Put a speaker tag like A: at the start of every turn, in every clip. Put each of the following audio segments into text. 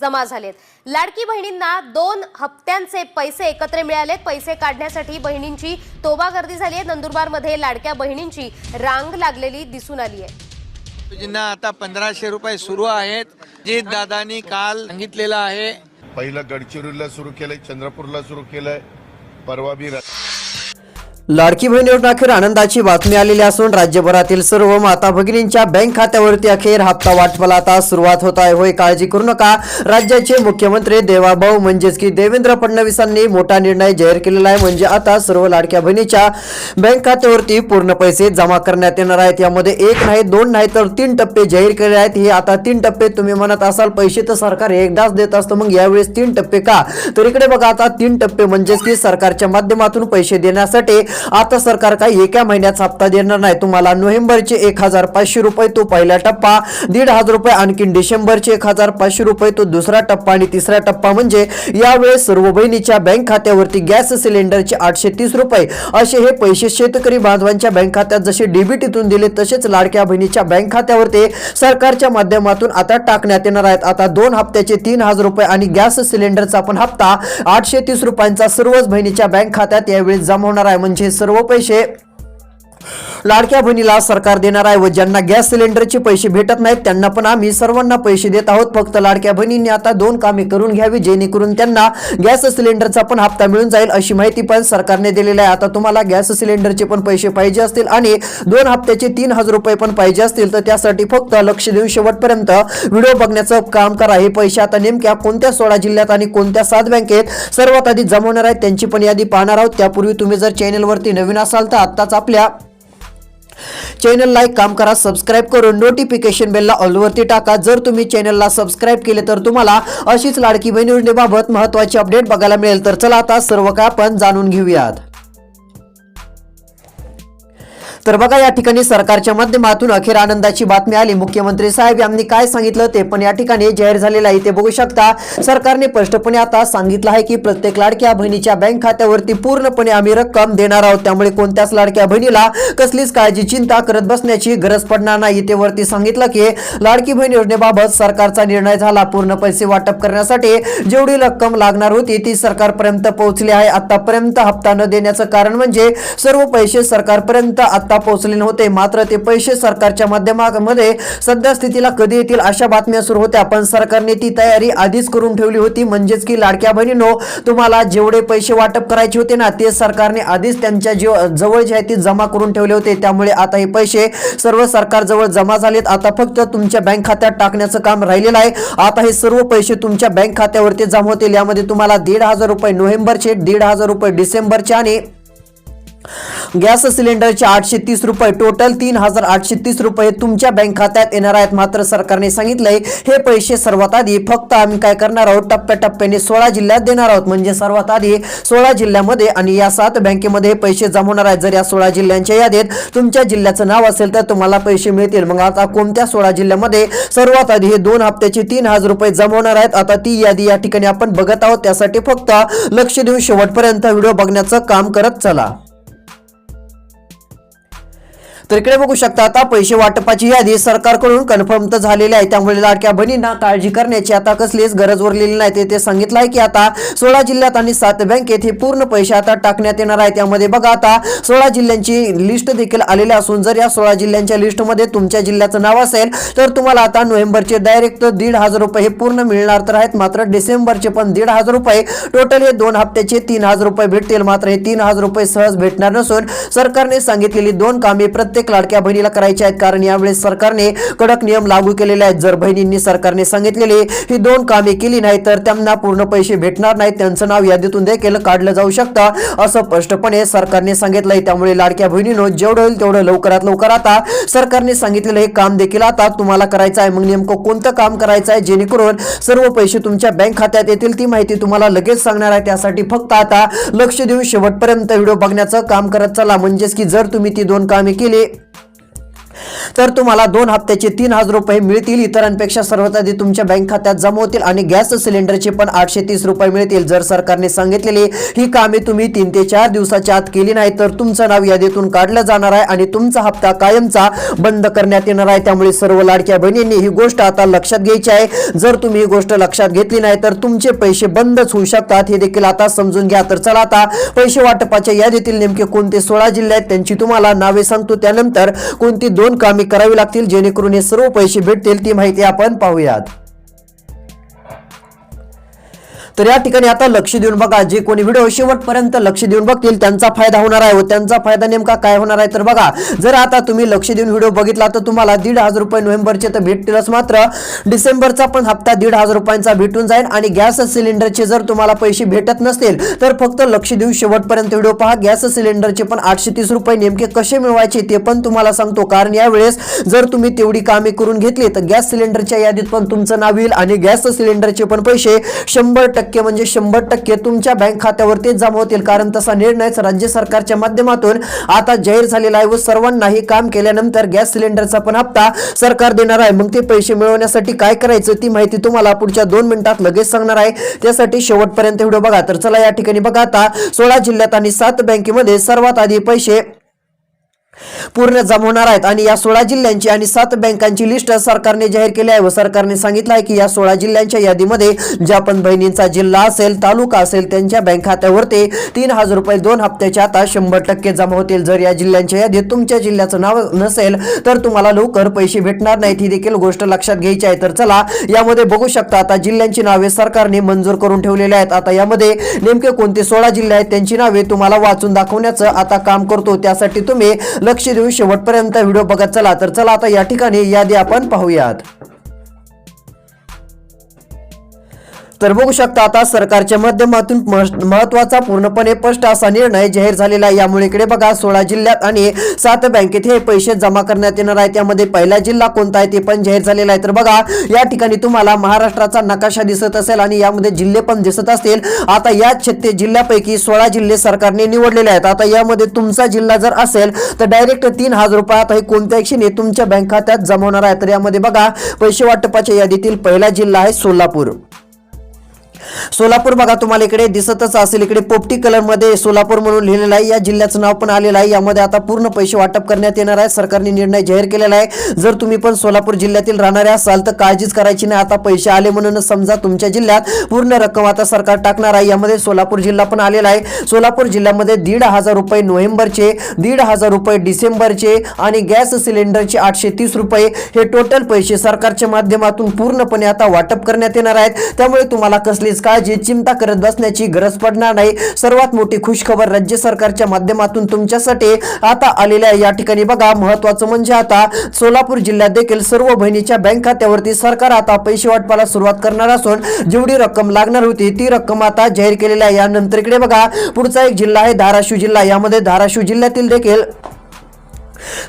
A: जमा झालेत. लाडकी बहिणींना दोन हप्त्यांचे पैसे एकत्र मिळालेत. पैसे काढण्यासाठी बहिणींची तोबा गर्दी झाली आहे. नंदुरबारमध्ये लाडक्या बहिणींची रांग लागलेली दिसून आली आहे.
B: आता पंधराशे रुपये सुरू आहेत. जे दादानी काल सांगितलेलं आहे.
C: पहिलं गडचिरोलीला सुरू केलंय चंद्रपूरला सुरू केलंय. परवा बी र-
D: लाडकी बहीण अखेर आनंदाची बातमी आलेली असून राज्यभरातील सर्व माता भगिनींच्या बँक खात्यावरती अखेर हप्ता वाटपाला आता सुरुवात होत आहे. होय काळजी करू नका. राज्याचे मुख्यमंत्री देवाभाऊ म्हणजेच की देवेंद्र फडणवीसांनी मोठा निर्णय जाहीर केलेला आहे. म्हणजे आता सर्व लाडक्या बहिणीच्या बँक खात्यावरती पूर्ण पैसे जमा करण्यात येणार आहेत. यामध्ये एक नाही दोन नाही तर तीन टप्पे जाहीर केले आहेत. हे आता तीन टप्पे तुम्ही म्हणत असाल पैसे तर सरकार एकदाच देत असतं. मग यावेळेस तीन टप्पे का? तर इकडे बघा आता तीन टप्पे म्हणजेच की सरकारच्या माध्यमातून पैसे देण्यासाठी आता सरकार काही एका महिन्याचा हप्ता देणार नाही. तुम्हाला नोव्हेंबरचे एक हजार पाचशे रुपये तो पहिला टप्पा दीड हजार रुपये आणखी डिसेंबरचे एक हजार पाचशे रुपये तो दुसरा टप्पा आणि तिसरा टप्पा म्हणजे यावेळेस सर्व बहिणीच्या बँक खात्यावरती गॅस सिलेंडरचे आठशे तीस रुपये असे हे पैसे शेतकरी बांधवांच्या बँक खात्यात जसे डीबीटीतून दिले तसेच लाडक्या बहिणीच्या बँक खात्यावरती सरकारच्या माध्यमातून आता टाकण्यात येणार आहेत. आता दोन हप्त्याचे तीन हजार रुपये आणि गॅस सिलेंडरचा पण हप्ता आठशे तीस रुपयांचा सर्वच बहिणीच्या बँक खात्यात यावेळी जमा होणार आहे. म्हणजे सर्व पैसे लाडक्या बहिणीला सरकार देणार आहे व ज्यांना गॅस सिलेंडरचे पैसे भेटत नाहीत त्यांना पण आम्ही सर्वांना पैसे देत आहोत. फक्त लाडक्या बहिणींनी आता दोन कामे करून घ्यावी जेणेकरून त्यांना गॅस सिलेंडरचा पण हप्ता मिळून जाईल अशी माहिती पण सरकारने दिलेली आहे. आता तुम्हाला गॅस सिलेंडरचे पण पैसे पाहिजे असतील आणि दोन हप्त्याचे तीन हजार रुपये पण पाहिजे असतील तर त्यासाठी फक्त लक्ष देऊन शेवटपर्यंत व्हिडिओ बघण्याचं काम करा. हे पैसे आता नेमक्या कोणत्या सोळा जिल्ह्यात आणि कोणत्या सात बँकेत सर्वात आधी जमवणार आहेत त्यांची पण यादी पाहणार आहोत. त्यापूर्वी तुम्ही जर चॅनेलवरती नवीन असाल तर आत्ताच आपल्या चॅनलला एक काम करा सबस्क्राईब करून नोटिफिकेशन बेलला ऑलवरती टाका. जर तुम्ही चॅनलला सबस्क्राईब केले तर तुम्हाला अशीच लाडकी बहीण योजनेबाबत महत्वाची अपडेट बघायला मिळेल. तर चला आता सर्व काय आपण जाणून घेऊयात. तर बघा या ठिकाणी सरकारच्या माध्यमातून अखेर आनंदाची बातमी आली. मुख्यमंत्री साहेब यांनी काय सांगितलं ते पण या ठिकाणी जाहीर झालेलं आहे. ते बघू शकता सरकारने स्पष्टपणे आता सांगितलं आहे की प्रत्येक लाडक्या बहिणीच्या बँक खात्यावरती पूर्णपणे आम्ही रक्कम देणार आहोत. त्यामुळे कोणत्याच लाडक्या बहिणीला कसलीच काळजी चिंता करत बसण्याची गरज पडणार नाही. ते वरती सांगितलं की लाडकी बहीण योजनेबाबत सरकारचा निर्णय झाला. पूर्ण पैसे वाटप करण्यासाठी जेवढी रक्कम लागणार होती ती सरकारपर्यंत पोहोचली आहे. आतापर्यंत हप्ता न देण्याचं कारण म्हणजे सर्व पैसे सरकारपर्यंत आता पोहोचले नव्हते. मात्र ते पैसे सरकारच्या माध्यमामध्ये सध्या स्थितीला कधी येतील अशा बातम्या सुरू होत्या. पण सरकारने ती तयारी आधीच करून ठेवली होती. म्हणजेच की लाडक्या बहिणीनो तुम्हाला जेवढे पैसे वाटप करायचे होते ना ते सरकारने आधीच त्यांच्या जीव जवळ जे आहे ते जमा करून ठेवले होते. त्यामुळे आता हे पैसे सर्व सरकारजवळ जमा झालेत. आता फक्त तुमच्या बँक खात्यात टाकण्याचं काम राहिलेलं आहे. आता हे सर्व पैसे तुमच्या बँक खात्यावरती जमा होतील. यामध्ये तुम्हाला दीड हजार रुपये नोव्हेंबरचे दीड हजार रुपये डिसेंबरचे आणि गॅस सिलेंडरचे आठशे तीस रुपये टोटल तीन हजार आठशे तीस रुपये तुमच्या बँक खात्यात येणार आहेत. मात्र सरकारने सांगितलंय हे पैसे सर्वात आधी फक्त आम्ही काय करणार आहोत? टप्प्याटप्प्याने सोळा जिल्ह्यात देणार आहोत. म्हणजे सर्वात आधी सोळा जिल्ह्यामध्ये आणि या सात बँकेमध्ये हे पैसे जमवणार आहेत. जर या सोळा जिल्ह्यांच्या यादीत तुमच्या जिल्ह्याचं नाव असेल तर तुम्हाला पैसे मिळतील. मग आता कोणत्या सोळा जिल्ह्यामध्ये सर्वात आधी हे दोन हप्त्याचे तीन हजार रुपये जमवणार आहेत? आता ती यादी या ठिकाणी आपण बघत आहोत. त्यासाठी फक्त लक्ष देऊन शेवटपर्यंत व्हिडिओ बघण्याचं काम करत चला. तर इकडे बघू शकता आता पैसे वाटपाची यादी सरकारकडून कन्फर्म तर झालेली आहे. त्यामुळे लाडक्या बहिणींना काळजी करण्याची आता कसलीच गरज उरलेली नाही. ते- सांगितलं आहे की आता सोळा जिल्ह्यात आणि सात बँकेत हे पूर्ण पैसे आता टाकण्यात येणार आहे. त्यामध्ये बघा आता सोळा जिल्ह्यांची लिस्ट देखील आलेली असून जर या सोळा जिल्ह्यांच्या लिस्टमध्ये तुमच्या जिल्ह्याचं नाव असेल तर तुम्हाला आता नोव्हेंबरचे डायरेक्ट दीड हजार रुपये हे पूर्ण मिळणार तर आहेत. मात्र डिसेंबरचे पण दीड हजार रुपये. टोटल हे दोन हप्त्याचे तीन हजार रुपये भेटतील. मात्र हे तीन हजार रुपये सहज भेटणार नसून सरकारने सांगितलेली दोन कामे प्रत्येक प्रत्येक लाडक्या बहिणीला करायच्या आहेत कारण यावेळेस सरकारने कडक नियम लागू केलेले आहेत. जर बहिणींनी सरकारने सांगितलेली ही दोन कामे केली नाही तर त्यांना पूर्ण पैसे भेटणार नाहीत. त्यांचं नाव यादीतून देखील काढलं जाऊ शकतं असं स्पष्टपणे सरकारने सांगितलंय. त्यामुळे लाडक्या बहिणीनं जेवढं होईल तेवढं लवकरात लवकर आता सरकारने सांगितलेलं हे काम देखील आता तुम्हाला करायचं आहे. मग नेमकं कोणतं काम करायचं आहे? जेणेकरून सर्व पैसे तुमच्या बँक खात्यात येतील ती माहिती तुम्हाला लगेच सांगणार आहे. त्यासाठी फक्त आता लक्ष देऊन शेवटपर्यंत व्हिडिओ बघण्याचं काम करत चला. म्हणजेच की जर तुम्ही ती दोन कामे केली はい तर तुम्हाला दोन हप्त्याचे तीन हजार रुपये मिळतील. इतरांपेक्षा सर्वात आधी तुमच्या बँक खात्यात जमा होतील आणि गॅस सिलेंडरचे पण आठशे तीस रुपये मिळतील. जर सरकारने सांगितलेली ही कामे तुम्ही तीन ते चार दिवसाच्या आत केली नाही तर तुमचं नाव यादीतून काढलं जाणार आहे आणि तुमचा हप्ता कायमचा बंद करण्यात येणार आहे. त्यामुळे सर्व लाडक्या बहिणींनी ही गोष्ट आता लक्षात घ्यायची आहे. जर तुम्ही ही गोष्ट लक्षात घेतली नाही तर तुमचे पैसे बंदच होऊ शकतात. हे देखील आता समजून घ्या. तर चला आता पैसे वाटपाच्या यादीतील नेमके कोणते सोळा जिल्हे आहेत त्यांची तुम्हाला नावे सांगतो. त्यानंतर कोणती दोन कामे करावी लागतील जेणेकरून हे सर्व पैसे भेटतील ती माहिती आपण पाहूयात. तर या ठिकाणी आता लक्ष देऊन बघा जे कोणी व्हिडिओ शेवटपर्यंत लक्ष देऊन बघतील त्यांचा फायदा होणार आहे व त्यांचा फायदा नेमका काय होणार आहे तर बघा जर आता तुम्ही लक्ष देऊन व्हिडिओ बघितला तर तुम्हाला दीड हजार रुपये नोव्हेंबरचे तर भेटतीलच मात्र. डिसेंबरचा पण हप्ता दीड हजार रुपयांचा भेटून जाईल आणि गॅस सिलेंडरचे जर तुम्हाला पैसे भेटत नसतील तर फक्त लक्ष देऊन शेवटपर्यंत व्हिडिओ पहा. गॅस सिलेंडरचे पण आठशे तीस रुपये नेमके कसे मिळवायचे ते पण तुम्हाला सांगतो. कारण यावेळेस जर तुम्ही तेवढी कामे करून घेतली तर गॅस सिलेंडरच्या यादीत पण तुमचं नाव येईल आणि गॅस सिलेंडरचे पण पैसे शंभर टक्के म्हणजे शंभर टक्के तुमच्या बँक खात्यावरती जमा होतील. कारण तसा निर्णयच राज्य सरकारच्या माध्यमातून आता जाहीर झालेला आहे व सर्वांनाही काम केल्यानंतर गॅस सिलेंडरचा पण हप्ता सरकार देणार आहे. मग ते पैसे मिळवण्यासाठी काय करायचं ती माहिती तुम्हाला पुढच्या दोन मिनिटात लगेच सांगणार आहे. त्यासाठी शेवटपर्यंत व्हिडिओ बघा. तर चला या ठिकाणी बघा आता सोळा जिल्ह्यात आणि सात बँकेमध्ये सर्वात आधी पैसे पूर्ण जमा होणार आहेत. आणि या सोळा जिल्ह्यांची आणि सात बँकांची लिस्ट सरकारने जाहीर केली आहे व सरकारने सांगितलं आहे की या सोळा जिल्ह्यांच्या यादीमध्ये ज्या पण बहिणींचा जिल्हा असेल तालुका असेल त्यांच्या बँक खात्यावरती तीन हजार रुपये दोन हप्त्याच्या आता शंभर टक्के जमा होतील. जर या जिल्ह्यांच्या यादीत तुमच्या जिल्ह्याचं नाव नसेल तर तुम्हाला लवकर पैसे भेटणार नाहीत. ही देखील गोष्ट लक्षात घ्यायची आहे. तर चला यामध्ये बघू शकता आता जिल्ह्यांची नावे सरकारने मंजूर करून ठेवलेली आहेत. आता यामध्ये नेमके कोणते सोळा जिल्हे आहेत त्यांची नावे तुम्हाला वाचून दाखवण्याचं आता काम करतो. त्यासाठी तुम्ही लक्ष देऊन शेवटपर्यंत व्हिडिओ बघत चला. तर चला आता या ठिकाणी यादी आपण पाहूयात. तर बघू शकता आता सरकारच्या माध्यमातून महत्त्वाचा पूर्णपणे स्पष्ट असा निर्णय जाहीर झालेला आहे. यामुळे इकडे बघा सोळा जिल्ह्यात आणि सात बँकेत हे पैसे जमा करण्यात येणार आहे. त्यामध्ये पहिला जिल्हा कोणता आहे ते पण जाहीर झालेला आहे. तर बघा या ठिकाणी तुम्हाला महाराष्ट्राचा नकाशा दिसत असेल आणि यामध्ये जिल्हे पण दिसत असतील. आता या छत्तीस जिल्ह्यापैकी सोळा जिल्हे सरकारने निवडलेले आहेत. आता यामध्ये तुमचा जिल्हा जर असेल तर डायरेक्ट तीन हजार रुपये आता हे कोणत्या क्षणी तुमच्या बँक खात्यात जमवणार आहे. तर यामध्ये बघा पैसे वाटपाच्या यादीतील पहिला जिल्हा आहे सोलापूर. सोलापूर बघा तुम्हाला इकडे दिसतच असेल. इकडे पोपटी कलरमध्ये सोलापूर म्हणून लिहिलेलं आहे. या जिल्ह्याचं नाव पण आलेलं आहे. यामध्ये आता पूर्ण पैसे वाटप करण्यात येणार आहे. सरकारने निर्णय जाहीर केलेला आहे. जर तुम्ही पण सोलापूर जिल्ह्यातील राहणारे असाल तर काळजीच करायची नाही. आता पैसे आले म्हणून समजा तुमच्या जिल्ह्यात पूर्ण रक्कम आता सरकार टाकणार आहे. यामध्ये सोलापूर जिल्हा पण आलेला आहे. सोलापूर जिल्ह्यामध्ये दीड हजार रुपये नोव्हेंबरचे दीड हजार रुपये डिसेंबरचे आणि गॅस सिलेंडरचे आठशे तीस रुपये हे टोटल पैसे सरकारच्या माध्यमातून पूर्णपणे आता वाटप करण्यात येणार आहेत. त्यामुळे तुम्हाला कसली काळजी चिंता करत बसण्याची गरज पडणार नाही सर्वात मोठी खुशखबर राज्य सरकारच्या माध्यमातून तुमच्यासाठी आता आलेल्या आहे. या ठिकाणी बघा महत्वाचं म्हणजे आता सोलापूर जिल्ह्यात देखील सर्व बहिणीच्या बँक खात्यावरती सरकार आता पैसे वाटपाला सुरुवात करणार असून जेवढी रक्कम लागणार होती ती रक्कम आता जाहीर केलेली आहे यानंतर इकडे बघा पुढचा एक जिल्हा आहे धाराशिव जिल्हा यामध्ये धाराशिव जिल्ह्यातील देखील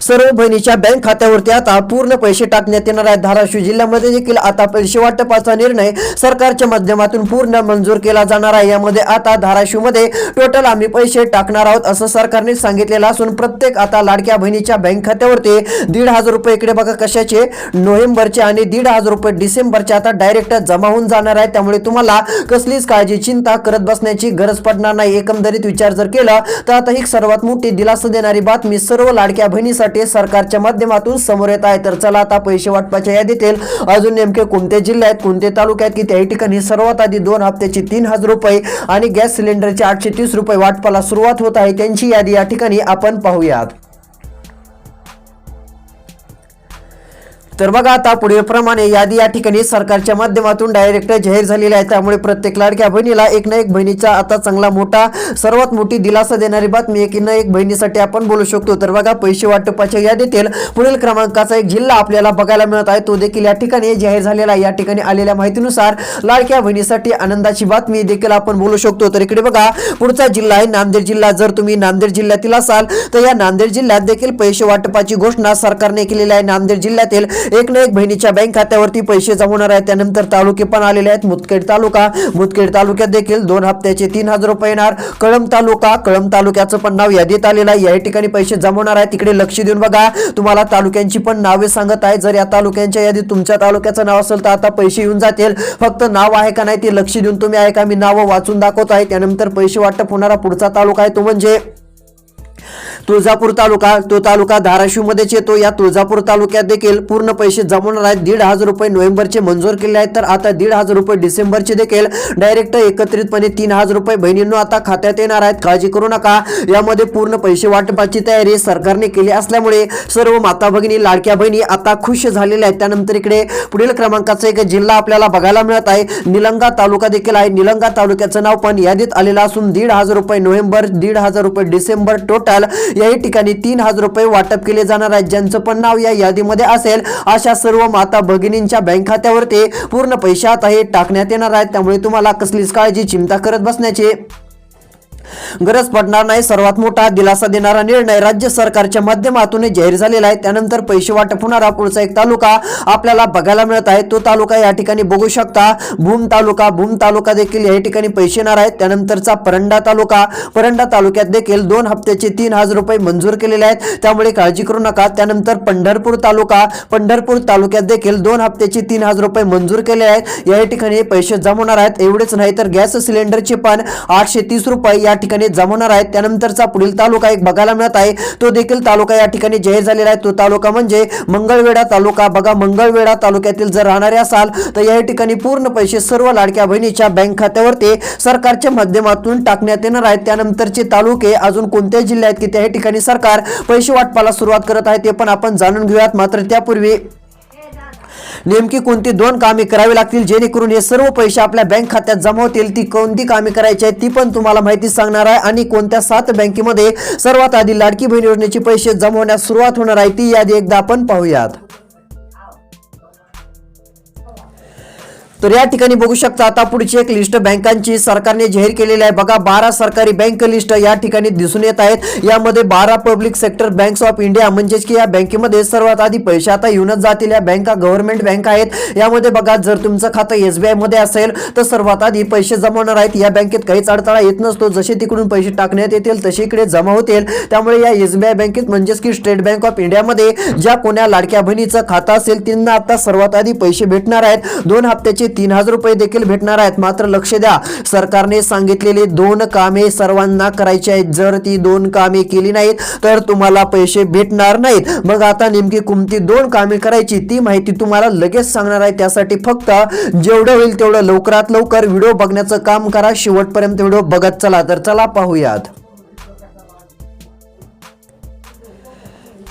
D: सर्व बहिणीच्या बँक खात्यावरती आता पूर्ण पैसे टाकण्यात येणार आहेत. धाराशिव जिल्ह्यामध्ये देखील आता पैसे वाटपाचा निर्णय सरकारच्या माध्यमातून पूर्ण मंजूर केला जाणार आहे. यामध्ये आता धाराशिवमध्ये टोटल आम्ही पैसे टाकणार आहोत असं सरकारने सांगितलेलं असून प्रत्येक आता लाडक्या बहिणीच्या बँक खात्यावरती दीड हजार रुपये इकडे बघा कशाचे? नोव्हेंबरचे आणि दीड हजार रुपये डिसेंबरचे आता डायरेक्ट जमा होऊन जाणार आहे त्यामुळे तुम्हाला कसलीच काळजी चिंता करत बसण्याची गरज पडणार नाही. एकंदरीत विचार जर केला तर आता ही सर्वात मोठी दिलासा देणारी बातमी सर्व लाडक्या बहिणी बहिणीसाठी सरकारच्या माध्यमातून समोर येत आहे. तर चला आता पैसे वाटपाच्या यादीतील अजून नेमके कोणते जिल्हे आहेत कोणते तालुके आहेत की त्याही ठिकाणी सर्वात आधी दोन हप्त्याची तीन हजार रुपये आणि गॅस सिलेंडरचे आठशे तीस रुपये वाटपाला सुरुवात होत आहे त्यांची यादी या ठिकाणी आपण पाहूयात. तर बघा आता पुढील प्रमाणे यादी या ठिकाणी सरकारच्या माध्यमातून डायरेक्ट जाहीर झालेली आहे. त्यामुळे प्रत्येक लाडक्या बहिणीला एक ना एक बहिणीचा आता चांगला मोठा सर्वात मोठी दिलासा देणारी बातमी एक ना एक बहिणीसाठी आपण बोलू शकतो. तर बघा पैसे वाटपाच्या यादीतील पुढील क्रमांकाचा एक जिल्हा आपल्याला बघायला मिळत आहे. तो देखील या ठिकाणी जाहीर झालेला आहे. या ठिकाणी आलेल्या माहितीनुसार लाडक्या बहिणीसाठी आनंदाची बातमी देखील आपण बोलू शकतो. तर इकडे बघा पुढचा जिल्हा आहे नांदेड जिल्हा. जर तुम्ही नांदेड जिल्ह्यातील असाल तर या नांदेड जिल्ह्यात देखील पैसे वाटपाची घोषणा सरकारने केलेली आहे. नांदेड जिल्ह्यातील एक ना एक बहिणीच्या बँक खात्यावरती पैसे जमवणार आहेत. त्यानंतर तालुके पण आलेले आहेत. मुदखेड तालुका मुदखेड तालुक्यात देखील दोन हप्त्याचे तीन हजार रुपये येणार. कळंब तालुका कळंब तालुक्याचं पण नाव यादीत आलेलं आहे. या ठिकाणी पैसे जमवणार आहे तिकडे लक्ष देऊन बघा. तुम्हाला तालुक्यांची पण नावे सांगत आहे जर या तालुक्यांच्या यादीत तुमच्या तालुक्याचं नाव असेल तर आता पैसे येऊन जातील. फक्त नाव आहे का नाही ते लक्ष देऊन तुम्ही आहे का? मी नावं वाचून दाखवत आहे. त्यानंतर पैसे वाटप होणारा पुढचा तालुका आहे तो म्हणजे तुळजापूर तालुका तो तालुका धाराशिव मध्येच येतो. या तुळजापूर तालुक्यात देखील पूर्ण पैसे जमवणार आहेत दीड हजार रुपये नोव्हेंबरचे मंजूर केले आहेत. तर आता दीड हजार रुपये डिसेंबरचे देखील डायरेक्ट एकत्रितपणे तीन हजार रुपये बहिणींनो आता खात्यात येणार आहेत. काळजी करू नका. यामध्ये पूर्ण पैसे वाटपाची तयारी सरकारने केली असल्यामुळे सर्व माता भगिनी लाडक्या बहिणी आता खुश झालेल्या आहेत. त्यानंतर इकडे पुढील क्रमांकाचा एक जिल्हा आपल्याला बघायला मिळत आहे. निलंगा तालुका देखील आहे. निलंगा तालुक्याचं नाव पण यादीत आलेलं असून दीड हजार रुपये नोव्हेंबर दीड हजार रुपये डिसेंबर टोटल याही ठिकाणी तीन हजार रुपये वाटप केले जाणार आहेत ज्यांचं पण नाव या यादीमध्ये असेल अशा सर्व माता भगिनींच्या बँक खात्यावरती पूर्ण पैसे आता हे टाकण्यात येणार आहेत. त्यामुळे तुम्हाला कसलीच काळजी चिंता करत बसण्याची गरज पडणार नाही सर्वात मोठा दिलासा देणारा निर्णय राज्य सरकारच्या माध्यमातून जाहीर झालेला आहे. त्यानंतर पैसे वाटप होणारा. पुढचा एक तालुका आपल्याला बघायला मिळत आहे. तो तालुका या ठिकाणी बघू शकता. भूम तालुका भूम तालुका देखील या ठिकाणी पैसे येणार आहेत. त्यानंतरचा परंडा तालुका. परंडा तालुक्यात देखील दोन हप्त्याचे तीन हजार रुपये मंजूर केलेले आहेत. त्यामुळे काळजी करू नका. त्यानंतर पंढरपूर तालुका. पंढरपूर तालुक्यात देखील दोन हप्त्याचे तीन हजार रुपये मंजूर केले आहेत. या ठिकाणी पैसे जमवणार आहेत. एवढेच नाही तर गॅस सिलेंडरचे पण आठशे तीस रुपये या ठिकाणी जमवणार आहेत. त्यानंतरचा पुढील तालुका एक बघायला मिळत आहे. तो देखील तालुका या ठिकाणी जाहीर झालेला आहे. तो तालुका म्हणजे मंगळवेढा तालुका. बघा मंगळवेढा तालुक्यातील जर राहणारे असाल तर या ठिकाणी पूर्ण पैसे सर्व लाडक्या बहिणीच्या बँक खात्यावरती सरकारच्या माध्यमातून टाकण्यात येणार आहेत. त्यानंतरचे तालुके अजून कोणत्या जिल्ह्यात आहेत की त्या ठिकाणी सरकार पैसे वाटपाला सुरुवात करत आहे ते पण आपण जाणून घेऊयात. मात्र त्यापूर्वी नेमकी कोणती दोन कामे करावी लागतील? जेणेकरून हे सर्व पैसे आपल्या बँक खात्यात जमा होतील. ती कोणती कामे करायची आहेत ती पण तुम्हाला माहिती सांगणार आहे. आणि कोणत्या सात बँकेमध्ये सर्वात आधी लाडकी बहीण योजनेचे पैसे जमवण्यास सुरुवात होणार आहे ती यादी एकदा आपण पाहूयात. तर या ठिकाणी बघू शकता आता पुढची एक लिस्ट बँकांची सरकारने जाहीर केलेली आहे. बघा बारा सरकारी बँक लिस्ट या ठिकाणी दिसून येत आहेत. यामध्ये बारा public sector banks of India म्हणजेच की या बँकेमध्ये सर्वात आधी पैसे आता येऊनच जातील. या बँका गव्हर्नमेंट बँक आहेत. यामध्ये बघा जर तुमचं खातं एसबीआयमध्ये असेल तर सर्वात आधी पैसे जमवणार आहेत. या बँकेत काहीच अडथळा येत नसतो. जसे तिकडून पैसे टाकण्यात येतील तसे इकडे जमा होतील. त्यामुळे या एसबीआय बँकेत म्हणजेच की स्टेट बँक ऑफ इंडियामध्ये ज्या कोण्या लाडक्या बहिणीचं खातं असेल त्यांना आता सर्वात आधी पैसे भेटणार आहेत. दोन हप्त्याचे तीन हजार रुपये देखील भेटणार आहेत. मात्र लक्ष द्या सरकारने सांगितलेली दोन कामे सर्वांना करायची आहेत. जर ती दोन कामे केली नाहीत तर तुम्हाला पैसे भेटणार नाहीत. मग आता नेमकी कोणती दोन कामे करायची ती माहिती तुम्हाला लगेच सांगणार आहे. त्यासाठी फक्त जेवढं होईल तेवढं लवकरात लवकर व्हिडिओ बघण्याचं काम करा. शेवटपर्यंत व्हिडिओ बघत चला. तर चला पाहूयात.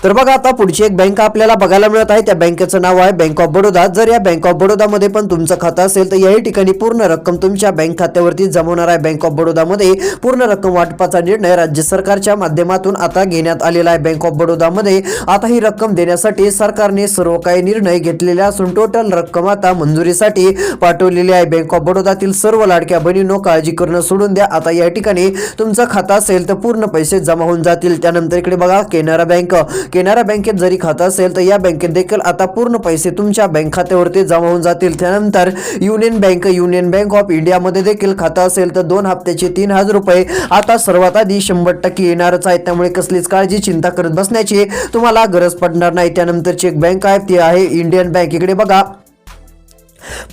D: तर बघा आता पुढची एक बँक आपल्याला बघायला मिळत आहे. त्या बँकेचं नाव आहे बँक ऑफ बडोदा जर या बँक ऑफ बडोदामध्ये पण तुमचं खातं असेल तर याही ठिकाणी पूर्ण रक्कम तुमच्या बँक खात्यावरती जमवणार आहे बँक ऑफ बडोदामध्ये पूर्ण रक्कम वाटपाचा निर्णय राज्य सरकारच्या माध्यमातून आता घेण्यात आलेला आहे बँक ऑफ बडोदामध्ये आता ही रक्कम देण्यासाठी सरकारने सर्व काही निर्णय घेतलेले असून टोटल रक्कम आता मंजुरीसाठी पाठवलेली आहे. बँक ऑफ बडोदातील सर्व लाडक्या बहिणींनो काळजी करणं सोडून द्या. आता या ठिकाणी तुमचं खातं असेल तर पूर्ण पैसे जमा होऊन जातील. त्यानंतर इकडे बघा केनरा बँक. केनरा बँकेत जरी खातं असेल तर या बँकेत देखील आता पूर्ण पैसे तुमच्या बँक खात्यावरती जमा होऊन जातील. त्यानंतर union bank union bank of इंडियामध्ये देखील खातं असेल तर दोन हप्त्याचे तीन हजार रुपये आता सर्वात आधी शंभर टक्के येणारच आहे त्यामुळे कसलीच काळजी चिंता करत बसण्याची तुम्हाला गरज पडणार नाही. त्यानंतरची एक बँक आहे ती आहे इंडियन बँक. इकडे बघा.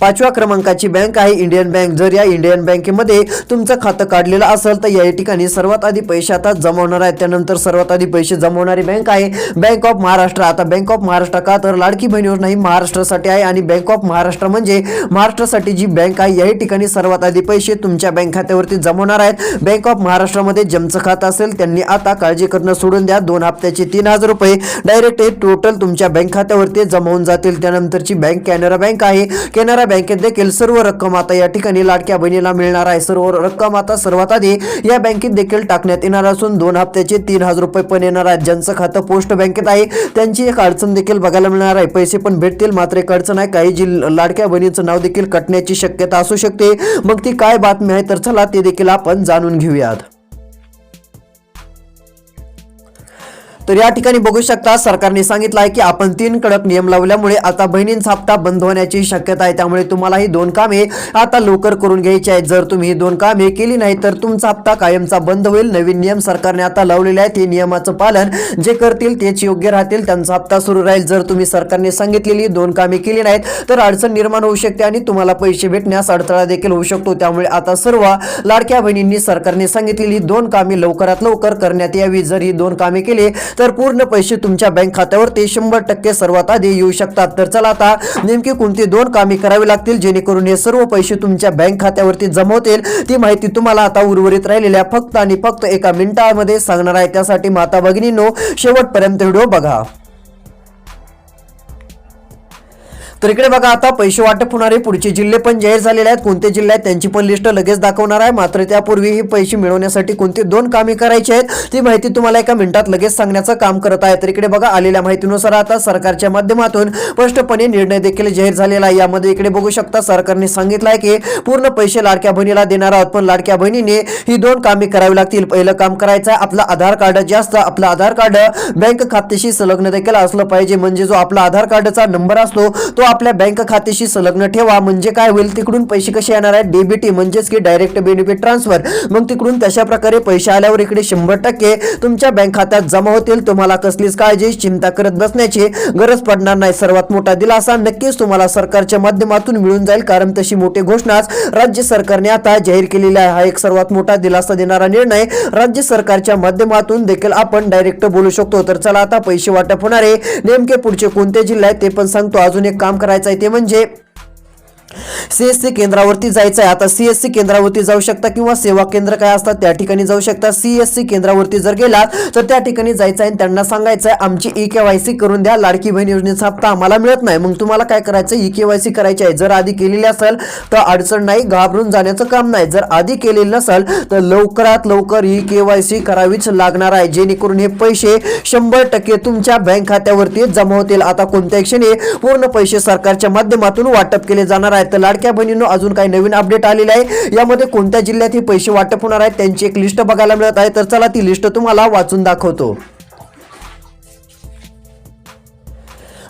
D: पाचव्या क्रमांकाची बँक आहे इंडियन बँक. जर या इंडियन बँकेमध्ये तुमचं खातं काढलेलं असेल तर या ठिकाणी सर्वात आधी पैसे आता जमवणार आहेत. त्यानंतर सर्वात आधी पैसे जमवणारी बँक आहे बँक ऑफ महाराष्ट्र. आता बँक ऑफ महाराष्ट्र का तर लाडकी बहीण योजना ही महाराष्ट्रासाठी आहे. आणि बँक ऑफ महाराष्ट्र म्हणजे महाराष्ट्रासाठी जी बँक आहे याही ठिकाणी सर्वात आधी पैसे तुमच्या बँक खात्यावरती जमवणार आहेत. बँक ऑफ महाराष्ट्रामध्ये ज्यांचं खातं असेल त्यांनी आता काळजी करणं सोडून द्या. दोन हप्त्याचे तीन हजार रुपये डायरेक्ट हे टोटल तुमच्या बँक खात्यावरती जमवून जातील. त्यानंतरची बँक कॅनरा बँक आहे. कॅनरा बँकेत देखील सर्व रक्कम आता या ठिकाणी लाडक्या बहिणीला मिळणार आहे. सर्व रक्कम आता सर्वात आधी या बँकेत देखील टाकण्यात येणार असून दोन हप्त्याचे तीन हजार रुपये पण येणार आहेत. ज्यांचं खातं पोस्ट बँकेत आहे त्यांची एक अडचण देखील बघायला मिळणार आहे. पैसे पण भेटतील मात्र एक अडचण आहे काही जी लाडक्या बहिणीचं नाव देखील कटण्याची शक्यता असू शकते. मग ती काय बातमी आहे? तर चला ते देखील आपण जाणून घेऊयात. तर या ठिकाणी बघू शकता सरकारने सांगितलं आहे की आपण तीन कडक नियम लावल्यामुळे आता बहिणींचा हप्ता बंद होण्याची शक्यता आहे. त्यामुळे तुम्हाला ही दोन कामे आता लवकर करून घ्यायची आहेत. जर तुम्ही ही दोन कामे केली नाही तर तुमचा हप्ता कायमचा बंद होईल. नवीन नियम सरकारने आता लावलेले आहेत. हे नियमाचं पालन जे करतील तेच योग्य राहतील. त्यांचा हप्ता सुरू राहील. जर तुम्ही सरकारने सांगितलेली दोन कामे केली नाहीत तर अडचण निर्माण होऊ शकते आणि तुम्हाला पैसे भेटण्यास अडथळा देखील होऊ शकतो. त्यामुळे आता सर्व लाडक्या बहिणींनी सरकारने सांगितलेली दोन कामे लवकरात लवकर करण्यात यावी. जर ही दोन कामे केली तर पूर्ण पैसे तुमच्या बँक खात्यावर ते शंभर टक्के सर्वात आधी येऊ शकतात. तर चला आता नेमकी कोणती दोन कामे करावी लागतील जेणेकरून हे सर्व पैसे तुमच्या बँक खात्यावरती जमा होतील? ती माहिती तुम्हाला आता उर्वरित राहिलेल्या फक्त आणि फक्त एका मिनिटामध्ये सांगणार आहे. त्यासाठी माता भगिनींनो शेवटपर्यंत व्हिडिओ बघा. तर इकडे बघा आता पैसे वाटप होणारे पुढचे जिल्हे पण जाहीर झालेले आहेत. कोणते जिल्हे आहेत त्यांची पण लिस्ट लगेच दाखवणार आहे. मात्र त्यापूर्वी ही पैसे मिळवण्यासाठी कोणती दोन कामे करायची आहेत ती माहिती तुम्हाला एका मिनिटात लगेच सांगण्याचं काम करत आहे. तर इकडे बघा आलेल्या माहितीनुसार आता सरकारच्या माध्यमातून स्पष्टपणे निर्णय देखील जाहीर झालेला आहे. यामध्ये इकडे बघू शकता सरकारने सांगितलं आहे की पूर्ण पैसे लाडक्या बहिणीला देणार आहोत. पण लाडक्या बहिणीने ही दोन कामे करावी लागतील. पहिलं काम करायचं आहे आपलं आधार कार्ड जे असतं आपलं आधार कार्ड बँक खात्याशी संलग्न देखील असलं पाहिजे. म्हणजे जो आपला आधार कार्डचा नंबर असतो तो आपल्या बँक खात्याशी संलग्न ठेवा. म्हणजे काय होईल? तिकडून पैसे कसे येणार आहेत? डीबीटी म्हणजेच की डायरेक्ट बेनिफिट ट्रान्सफर मग तिकडून तशा प्रकारे पैसे आल्यावर इकडे शंभर टक्के तुमच्या बँक खात्यात जमा होतील. तुम्हाला कसलीच काळजी चिंता करत बसण्याची गरज पडणार नाही. सर्वात मोठा दिलासा नक्कीच तुम्हाला सरकारच्या माध्यमातून मिळून जाईल. कारण तशी मोठी घोषणाच राज्य सरकारने आता जाहीर केलेली आहे. हा एक सर्वात मोठा दिलासा देणारा निर्णय राज्य सरकारच्या माध्यमातून देखील आपण डायरेक्ट बोलू शकतो. तर चला आता पैसे वाटप होणारे नेमके पुढचे कोणते जिल्हे आहेत ते पण सांगतो. अजून एक काम करायचं आहे ते म्हणजे सीएससी केंद्रावरती जायचं आहे आता सीएससी केंद्रावरती जाऊ शकता किंवा सेवा केंद्र काय असतात त्या ठिकाणी जाऊ शकता. सीएससी केंद्रावरती जर गेला तर त्या ठिकाणी जायचं आहे आणि त्यांना सांगायचं आहे आमची ई केवायसी करून द्या लाडकी बहीण योजनेचा हप्ता आम्हाला मिळत नाही. मग तुम्हाला काय करायचं ई केवायसी करायची आहे. जर आधी केलेली असेल तर अडचण नाही घाबरून जाण्याचं काम नाही. जर आधी केलेली नसेल तर लवकरात लवकर ई केवायसी करावीच लागणार आहे. जेणेकरून हे पैसे शंभर टक्के तुमच्या बँक खात्यावरती जमा होतील. आता कोणत्या क्षणी पूर्ण पैसे सरकारच्या माध्यमातून वाटप केले जाणार आहे. आहेत. तर लाडक्या बहिणींनो अजून काही नवीन अपडेट आलेले आहे. यामध्ये कोणत्या जिल्ह्यात हे पैसे वाटप होणार आहेत त्यांची एक लिस्ट बघायला मिळत आहे. तर चला ती लिस्ट तुम्हाला वाचून दाखवतो.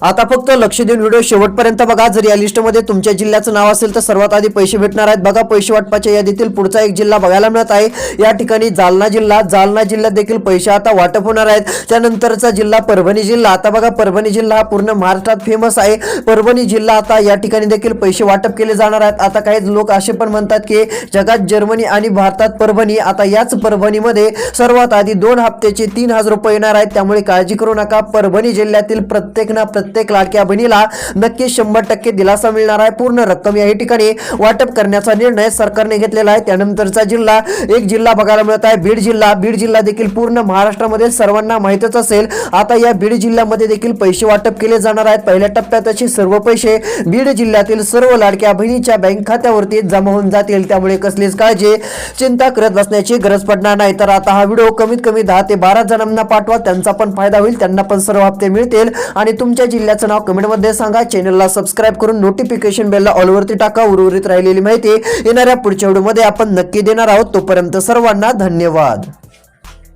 D: आता फक्त लक्ष देऊन व्हिडिओ शेवटपर्यंत बघा. जर या लिस्टमध्ये तुमच्या जिल्ह्याचं नाव असेल तर सर्वात आधी पैसे भेटणार आहेत. बघा पैसे वाटपाच्या यादीतील पुढचा एक जिल्हा बघायला मिळत आहे. या ठिकाणी जालना जिल्हा जालना जिल्ह्यात देखील पैसे आता वाटप होणार आहेत. त्यानंतरचा जिल्हा परभणी जिल्हा. आता बघा परभणी जिल्हा हा पूर्ण महाराष्ट्रात फेमस आहे. परभणी जिल्हा आता या ठिकाणी देखील पैसे वाटप केले जाणार आहेत. आता काही लोक असे पण म्हणतात की जगात जर्मनी आणि भारतात परभणी. आता याच परभणीमध्ये सर्वात आधी दोन हप्त्याचे तीन हजार रुपये येणार आहेत. त्यामुळे काळजी करू नका. परभणी जिल्ह्यातील प्रत्येक ना प्रत्येक लाडक्या बहिणीला नक्की शंभर टक्के दिलासा मिळणार आहे. पूर्ण रक्कम या ठिकाणी वाटप करण्याचा निर्णय सरकारने घेतलेला आहे. त्यानंतरचा जिल्हा एक जिल्हा बघायला मिळत आहे. बीड जिल्हा बीड जिल्हा देखील पूर्ण महाराष्ट्रामध्ये सर्वांना माहितच असेल. आता या बीड जिल्ह्यामध्ये देखील पैसे वाटप केले जाणार आहेत. पहिल्या टप्प्यात असे सर्व पैसे बीड जिल्ह्यातील सर्व लाडक्या बहिणीच्या बँक खात्यावरती जमा होऊन जातील. त्यामुळे कसलीच काळजी चिंता करत बसण्याची गरज पडणार नाही. तर आता हा व्हिडिओ कमीत कमी दहा ते बारा जणांना पाठवा. त्यांचा पण फायदा होईल. त्यांना पण सर्व हप्ते मिळतील. आणि तुमच्या किल्ल्याचं नाव कमेंटमध्ये सांगा. चॅनलला सबस्क्राईब करून नोटिफिकेशन बेलला ऑलवरती टाका. उर्वरित राहिलेली माहिती येणाऱ्या पुढच्या व्हिडिओमध्ये आपण नक्की देणार आहोत. तोपर्यंत सर्वांना धन्यवाद.